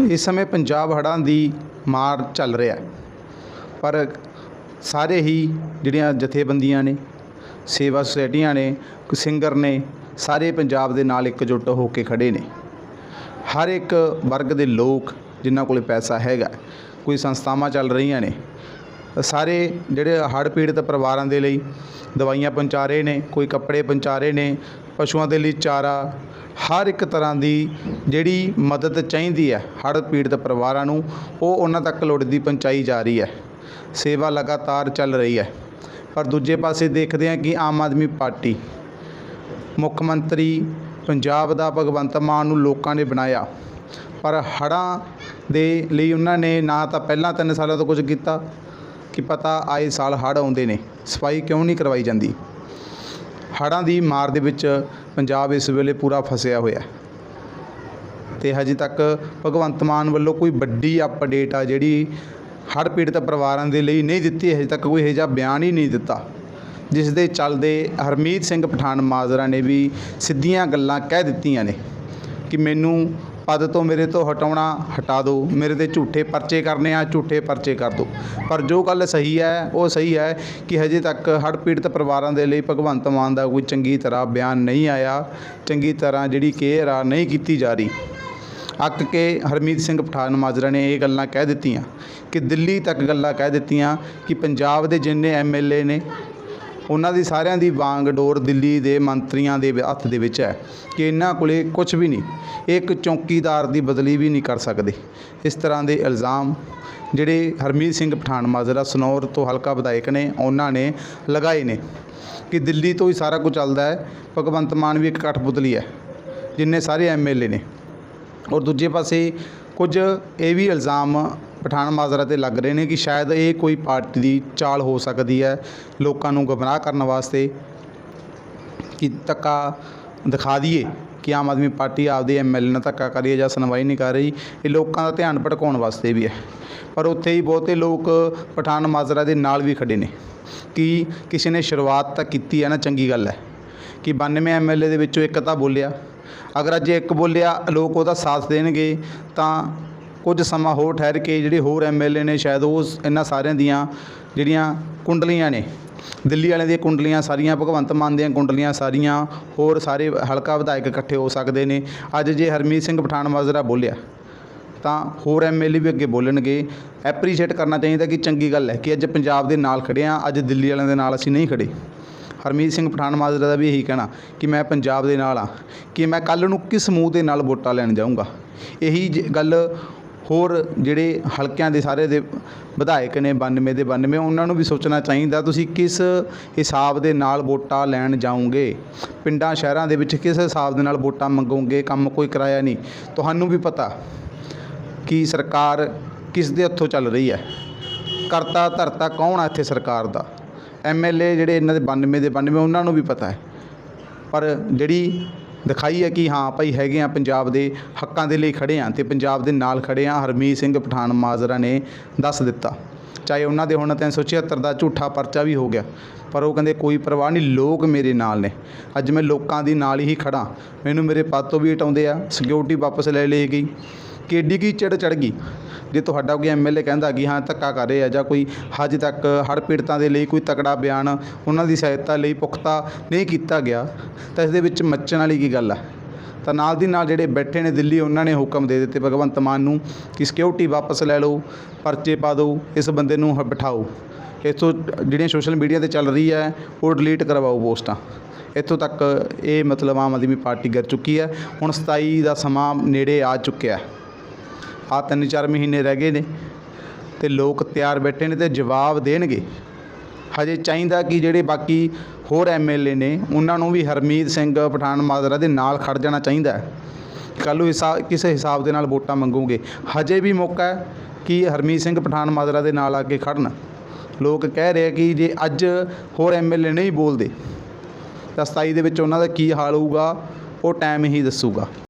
ਇਸ ਸਮੇਂ ਪੰਜਾਬ ਹੜ੍ਹਾਂ ਦੀ ਮਾਰ ਚੱਲ ਰਿਹਾ ਪਰ ਸਾਰੇ ਹੀ ਜਿਹੜੀਆਂ ਜਥੇਬੰਦੀਆਂ ਨੇ, ਸੇਵਾ ਸੁਸਾਇਟੀਆਂ ਨੇ ਸਿੰਗਰ ਨੇ, ਸਾਰੇ ਪੰਜਾਬ ਦੇ ਨਾਲ ਇਕਜੁੱਟ ਹੋ ਕੇ ਖੜੇ ਨੇ। ਹਰ ਇੱਕ ਵਰਗ ਦੇ ਲੋਕ ਜਿਨ੍ਹਾਂ ਕੋਲ ਪੈਸਾ ਹੈਗਾ, ਕੋਈ ਸੰਸਥਾਵਾਂ ਚੱਲ ਰਹੀਆਂ ਨੇ, ਸਾਰੇ ਜਿਹੜੇ ਹੜ੍ਹ ਪੀੜਤ ਪਰਿਵਾਰਾਂ ਦੇ ਲਈ ਦਵਾਈਆਂ ਪਹੁੰਚਾ ਰਹੇ ਨੇ, ਕੋਈ ਕੱਪੜੇ ਪਹੁੰਚਾ ਰਹੇ ਨੇ ਪਸ਼ੂਆਂ ਦੇ ਲਈ ਚਾਰਾ, ਹਰ ਇੱਕ ਤਰ੍ਹਾਂ ਦੀ ਜਿਹੜੀ ਮਦਦ ਚਾਹੀਦੀ ਹੈ ਹੜ੍ਹ ਪੀੜਤ ਪਰਿਵਾਰਾਂ ਨੂੰ, ਉਹ ਉਹਨਾਂ ਤੱਕ ਲੋੜਦੀ ਪਹੁੰਚਾਈ ਜਾ ਰਹੀ ਹੈ। ਸੇਵਾ ਲਗਾਤਾਰ ਚੱਲ ਰਹੀ ਹੈ। ਪਰ ਦੂਜੇ ਪਾਸੇ ਦੇਖਦੇ ਹਾਂ ਕਿ ਆਮ ਆਦਮੀ ਪਾਰਟੀ, ਮੁੱਖ ਮੰਤਰੀ, ਪੰਜਾਬ ਦਾ ਭਗਵੰਤ ਮਾਨ ਨੂੰ ਲੋਕਾਂ ਨੇ ਬਣਾਇਆ। ਪਰ ਹੜ੍ਹਾਂ ਦੇ ਲਈ ਉਹਨਾਂ ਨੇ ਨਾ ਤਾਂ ਪਹਿਲਾਂ ਤਿੰਨ ਸਾਲਾਂ ਤੋਂ ਕੁਝ ਕੀਤਾ, ਕਿ ਪਤਾ ਆਏ ਸਾਲ ਹੜ੍ਹ ਆਉਂਦੇ ਨੇ, ਸਫ਼ਾਈ ਕਿਉਂ ਨਹੀਂ ਕਰਵਾਈ ਜਾਂਦੀ? ਹੜ੍ਹਾਂ ਦੀ ਮਾਰ ਦੇ ਵਿੱਚ ਪੰਜਾਬ ਇਸ ਵੇਲੇ ਪੂਰਾ ਫਸਿਆ ਹੋਇਆ ਅਤੇ ਹਜੇ ਤੱਕ ਭਗਵੰਤ ਮਾਨ ਵੱਲੋਂ ਕੋਈ ਵੱਡੀ ਅਪਡੇਟ ਆ ਜਿਹੜੀ ਹੜ੍ਹ ਪੀੜਤ ਪਰਿਵਾਰਾਂ ਦੇ ਲਈ ਨਹੀਂ ਦਿੱਤੀ, ਹਜੇ ਤੱਕ ਕੋਈ ਇਹੋ ਜਿਹਾ ਬਿਆਨ ਹੀ ਨਹੀਂ ਦਿੱਤਾ। ਜਿਸ ਦੇ ਚੱਲਦੇ ਹਰਮੀਤ ਸਿੰਘ ਪਠਾਨ ਮਾਜਰਾ ਨੇ ਵੀ ਸਿੱਧੀਆਂ ਗੱਲਾਂ ਕਹਿ ਦਿੱਤੀਆਂ ਨੇ ਕਿ ਮੈਨੂੰ ਪਦ ਤੋਂ ਮੇਰੇ ਤੋਂ ਹਟਾਉਣਾ ਹਟਾ ਦਿਓ। ਮੇਰੇ ਤੇ ਝੂਠੇ ਪਰਚੇ ਕਰਨੇ ਆ, ਝੂਠੇ ਪਰਚੇ ਕਰ ਦਿਓ। ਪਰ ਜੋ ਗੱਲ ਸਹੀ ਹੈ, ਉਹ ਸਹੀ ਹੈ ਕਿ ਹਜੇ ਤੱਕ ਹੜ੍ਹ ਪੀੜਤ ਪਰਿਵਾਰਾਂ ਦੇ ਲਈ ਭਗਵੰਤ ਮਾਨ ਦਾ ਕੋਈ ਚੰਗੀ ਤਰ੍ਹਾਂ ਬਿਆਨ ਨਹੀਂ ਆਇਆ। ਚੰਗੀ ਤਰ੍ਹਾਂ ਜਿਹੜੀ ਕੇਅਰ ਆ ਨਹੀਂ ਕੀਤੀ ਜਾ ਰਹੀ। ਅੱਕ ਕੇ ਹਰਮੀਤ ਸਿੰਘ ਪਠਾਨ ਮਾਜਰਾ ਨੇ ਇਹ ਗੱਲਾਂ ਕਹਿ ਦਿੱਤੀਆਂ ਕਿ ਦਿੱਲੀ ਤੱਕ ਗੱਲਾਂ ਕਹਿ ਦਿੱਤੀਆਂ ਕਿ ਪੰਜਾਬ ਦੇ ਜਿੰਨੇ ਐਮਐਲਏ ਨੇ ਉਹਨਾਂ ਦੀ ਸਾਰਿਆਂ ਦੀ ਵਾਂਗ ਡੋਰ ਦਿੱਲੀ ਦੇ ਮੰਤਰੀਆਂ ਦੇ ਹੱਥ ਦੇ ਵਿੱਚ ਹੈ ਕਿ ਇਹਨਾਂ ਕੋਲੇ ਕੁਝ ਵੀ ਨਹੀਂ, ਇੱਕ ਚੌਕੀਦਾਰ ਦੀ ਬਦਲੀ ਵੀ ਨਹੀਂ ਕਰ ਸਕਦੇ। ਇਸ ਤਰ੍ਹਾਂ ਦੇ ਇਲਜ਼ਾਮ ਜਿਹੜੇ ਹਰਮੀਤ ਸਿੰਘ ਪਠਾਨ, ਮਾਜਰਾ ਸਨੌਰ ਤੋਂ ਹਲਕਾ ਵਿਧਾਇਕ ਨੇ, ਉਹਨਾਂ ਨੇ ਲਗਾਏ ਨੇ ਕਿ ਦਿੱਲੀ ਤੋਂ ਹੀ ਸਾਰਾ ਕੁਝ ਚੱਲਦਾ ਹੈ। ਭਗਵੰਤ ਮਾਨ ਵੀ ਇੱਕ ਕਠਪੁਤਲੀ ਹੈ, ਜਿੰਨੇ ਸਾਰੇ ਐਮਐਲਏ ਨੇ। ਔਰ ਦੂਜੇ ਪਾਸੇ ਕੁਝ ਇਹ ਵੀ ਇਲਜ਼ਾਮ ਪਠਾਨ ਮਾਜਰਾ ਤੇ ਲੱਗ ਰਹੇ ਨੇ ਕਿ ਸ਼ਾਇਦ ਇਹ ਕੋਈ ਪਾਰਟੀ ਦੀ ਚਾਲ ਹੋ ਸਕਦੀ ਹੈ ਲੋਕਾਂ ਨੂੰ ਗਮਰਾਹ ਕਰਨ ਵਾਸਤੇ। ਕਿ ਧੱਕਾ ਦਿਖਾ ਦਈਏ ਕਿ ਆਮ ਆਦਮੀ ਪਾਰਟੀ ਆਪਦੇ ਐਮਐਲਏ ਨਾਲ ਧੱਕਾ ਕਰ ਰਹੀ ਹੈ ਜਾਂ ਸੁਣਵਾਈ ਨਹੀਂ ਕਰ ਰਹੀ। ਇਹ ਲੋਕਾਂ ਦਾ ਧਿਆਨ ਭਟਕਾਉਣ ਵਾਸਤੇ ਵੀ ਹੈ। ਪਰ ਉੱਥੇ ਹੀ ਬਹੁਤੇ ਲੋਕ ਪਠਾਨ ਮਾਜਰਾ ਦੇ ਨਾਲ ਵੀ ਖੜੇ ਨੇ। ਕਿ ਕਿਸੇ ਨੇ ਸ਼ੁਰੂਆਤ ਤਾਂ ਕੀਤੀ ਹੈ ਨਾ, ਚੰਗੀ ਗੱਲ ਹੈ। ਕਿ 92 ਐਮਐਲਏ ਦੇ ਵਿੱਚੋਂ ਇੱਕ ਤਾਂ ਬੋਲਿਆ। ਅਗਰ ਅੱਜ ਇੱਕ ਬੋਲਿਆ, ਲੋਕ ਉਹਦਾ ਸਾਥ ਦੇਣਗੇ ਤਾਂ ਕੁਝ ਸਮਾਂ ਹੋਰ ਠਹਿਰ ਕੇ ਜਿਹੜੇ ਹੋਰ ਐਮਐਲਏ ਨੇ ਸ਼ਾਇਦ ਉਹ ਇਹਨਾਂ ਸਾਰਿਆਂ ਦੀਆਂ ਜਿਹੜੀਆਂ ਕੁੰਡਲੀਆਂ ਨੇ, ਦਿੱਲੀ ਵਾਲਿਆਂ ਦੀਆਂ ਕੁੰਡਲੀਆਂ, ਸਾਰੀਆਂ ਭਗਵੰਤ ਮਾਨ ਦੀਆਂ ਕੁੰਡਲੀਆਂ, ਸਾਰੀਆਂ ਹੋਰ ਸਾਰੇ ਹਲਕਾ ਵਿਧਾਇਕ ਇਕੱਠੇ ਹੋ ਸਕਦੇ ਨੇ। ਅੱਜ ਜੇ ਹਰਮੀਤ ਸਿੰਘ ਪਠਾਨ ਮਾਜਰਾ ਬੋਲਿਆ, ਤਾਂ ਹੋਰ ਐਮਐਲਏ ਵੀ ਅੱਗੇ ਬੋਲਣਗੇ। ਐਪਰੀਸ਼ੀਏਟ ਕਰਨਾ ਚਾਹੀਦਾ ਕਿ ਚੰਗੀ ਗੱਲ ਹੈ ਕਿ ਅੱਜ ਪੰਜਾਬ ਦੇ ਨਾਲ ਖੜੇ ਹਾਂ, ਅੱਜ ਦਿੱਲੀ ਵਾਲਿਆਂ ਦੇ ਨਾਲ ਅਸੀਂ ਨਹੀਂ ਖੜੇ ਹਰਮੀਤ ਸਿੰਘ ਪਠਾਨ ਮਾਜਰਾ ਦਾ ਵੀ ਇਹੀ ਕਹਿਣਾ ਕਿ ਮੈਂ ਪੰਜਾਬ ਦੇ ਨਾਲ ਆ ਕਿ ਮੈਂ ਕੱਲ ਨੂੰ ਕਿਸ ਮੂੰਹ ਦੇ ਨਾਲ ਵੋਟਾਂ ਲੈਣ ਜਾਊਂਗਾ। ਇਹੀ ਜ- ਗੱਲ ਹੋਰ ਜਿਹੜੇ ਹਲਕਿਆਂ ਦੇ ਸਾਰੇ ਦੇ ਵਿਧਾਇਕ ਨੇ 92 ਦੇ 92 ਉਹਨਾਂ ਨੂੰ ਵੀ ਸੋਚਣਾ ਚਾਹੀਦਾ, ਤੁਸੀਂ ਕਿਸ ਹਿਸਾਬ ਦੇ ਨਾਲ ਵੋਟਾਂ ਲੈਣ ਜਾਓਗੇ? ਪਿੰਡਾਂ, ਸ਼ਹਿਰਾਂ ਦੇ ਵਿੱਚ ਕਿਸ ਹਿਸਾਬ ਦੇ ਨਾਲ ਵੋਟਾਂ ਮੰਗੋਗੇ? ਕੰਮ ਕੋਈ ਕਰਾਇਆ ਨਹੀਂ। ਤੁਹਾਨੂੰ ਵੀ ਪਤਾ ਕਿ ਸਰਕਾਰ ਕਿਸ ਦੇ ਹੱਥੋਂ ਚੱਲ ਰਹੀ ਹੈ। ਕਰਤਾ ਧਰਤਾ ਕੌਣ ਆ ਇੱਥੇ ਸਰਕਾਰ ਦਾ? ਐਮਐਲਏ ਜਿਹੜੇ ਇਹਨਾਂ ਦੇ 92 ਦੇ 92 ਉਹਨਾਂ ਨੂੰ ਵੀ ਪਤਾ ਹੈ। ਪਰ ਜਿਹੜੀ ਦਿਖਾਈ ਹੈ ਕਿ ਹਾਂ ਭਾਈ ਹੈਗੇ ਆ ਪੰਜਾਬ ਦੇ ਹੱਕਾਂ ਦੇ ਲਈ ਖੜੇ ਆ ਤੇ ਪੰਜਾਬ ਦੇ ਨਾਲ ਖੜੇ ਆ ਹਰਮੀਤ ਸਿੰਘ ਪਠਾਨ ਮਾਜਰਾ ਨੇ ਦੱਸ ਦਿੱਤਾ। ਚਾਹੇ ਉਹਨਾਂ ਦੇ ਹੁਣ 376 ਦਾ ਝੂਠਾ ਪਰਚਾ ਵੀ ਹੋ ਗਿਆ, ਪਰ ਉਹ ਕਹਿੰਦੇ ਕੋਈ ਪਰਵਾਹ ਨਹੀਂ, ਲੋਕ ਮੇਰੇ ਨਾਲ ਨੇ। ਅੱਜ ਮੈਂ ਲੋਕਾਂ ਦੀ ਨਾਲ ਹੀ ਖੜਾ ਮੈਨੂੰ ਮੇਰੇ ਪਦ ਤੋਂ ਵੀ ਹਟਾਉਂਦੇ ਆ ਸਿਕਿਉਰਿਟੀ ਵਾਪਸ ਲੈ ਲਈ ਗਈ। ਕਿੱਡੀ ਕੀ ਚਿੜ ਚੜ ਗਈ। ਜੇ ਤੁਹਾਡਾ ਕੋਈ ਐਮਐਲਏ ਕਹਿੰਦਾ ਕਿ ਹਾਂ ਧੱਕਾ ਕਰ ਰਹੇ ਆ ਜਾਂ ਕੋਈ ਹਜੇ ਤੱਕ ਹੜ੍ਹ ਪੀੜਤਾਂ ਦੇ ਲਈ ਕੋਈ ਤਕੜਾ ਬਿਆਨ ਉਹਨਾਂ ਦੀ ਸਹਾਇਤਾ ਲਈ ਪੁਖਤਾ ਨਹੀਂ ਕੀਤਾ ਗਿਆ, ਤਾਂ ਇਸ ਦੇ ਵਿੱਚ ਮੱਚਣ ਵਾਲੀ ਕੀ ਗੱਲ ਆ? ਤਾਂ ਨਾਲ ਦੀ ਨਾਲ ਜਿਹੜੇ ਬੈਠੇ ਨੇ ਦਿੱਲੀ, ਉਹਨਾਂ ਨੇ ਹੁਕਮ ਦੇ ਦਿੱਤੇ, ਭਗਵੰਤ ਮਾਨ ਨੂੰ ਕਿ ਸਿਕਿਉਰਿਟੀ ਵਾਪਸ ਲੈ ਲਓ, ਪਰਚੇ ਪਾ ਦਿਓ, ਇਸ ਬੰਦੇ ਨੂੰ ਬਿਠਾਓ। ਇੱਥੋਂ ਜਿਹੜੀਆਂ ਸੋਸ਼ਲ ਮੀਡੀਆ ਤੇ ਚੱਲ ਰਹੀ ਹੈ ਉਹ ਡਿਲੀਟ ਕਰਵਾਓ ਪੋਸਟਾਂ। ਇੱਥੋਂ ਤੱਕ ਇਹ ਮਤਲਬ ਆਮ ਆਦਮੀ ਪਾਰਟੀ ਗਿਰ ਚੁੱਕੀ ਹੈ ਹੁਣ 27 ਦਾ ਸਮਾਂ ਨੇੜੇ ਆ ਚੁੱਕਿਆ। ਹੈ ਆ ਤਿੰਨ ਚਾਰ ਮਹੀਨੇ ਰਹਿ ਗਏ ਨੇ ਤੇ ਲੋਕ ਤਿਆਰ ਬੈਠੇ ਨੇ ਤੇ ਜਵਾਬ ਦੇਣਗੇ। ਹਜੇ ਚਾਹੀਦਾ ਕਿ ਜਿਹੜੇ ਬਾਕੀ ਹੋਰ ਐਮਐਲਏ ਨੇ, ਉਹਨਾਂ ਨੂੰ ਵੀ ਹਰਮੀਤ ਸਿੰਘ ਪਠਾਨ ਮਾਜਰਾ ਦੇ ਨਾਲ ਖੜ ਜਾਣਾ ਚਾਹੀਦਾ ਹੈ। ਕੱਲ੍ਹ ਨੂੰ ਹਿਸਾਬ ਕਿਸੇ ਹਿਸਾਬ ਦੇ ਨਾਲ ਵੋਟਾਂ ਮੰਗੂਗੇ। ਹਜੇ ਵੀ ਮੌਕਾ ਹੈ ਕਿ ਹਰਮੀਤ ਸਿੰਘ ਪਠਾਨ ਮਾਜਰਾ ਦੇ ਨਾਲ ਆ ਕੇ ਖੜਨ ਲੋਕ ਕਹਿ ਰਹੇ ਕਿ ਜੇ ਅੱਜ ਹੋਰ ਐਮਐਲਏ ਨਹੀਂ ਬੋਲਦੇ, ਤਾਂ 27 ਦੇ ਵਿੱਚ ਉਹਨਾਂ ਦਾ ਕੀ ਹਾਲ ਹੋਊਗਾ, ਉਹ ਟਾਈਮ ਹੀ ਦੱਸੂਗਾ।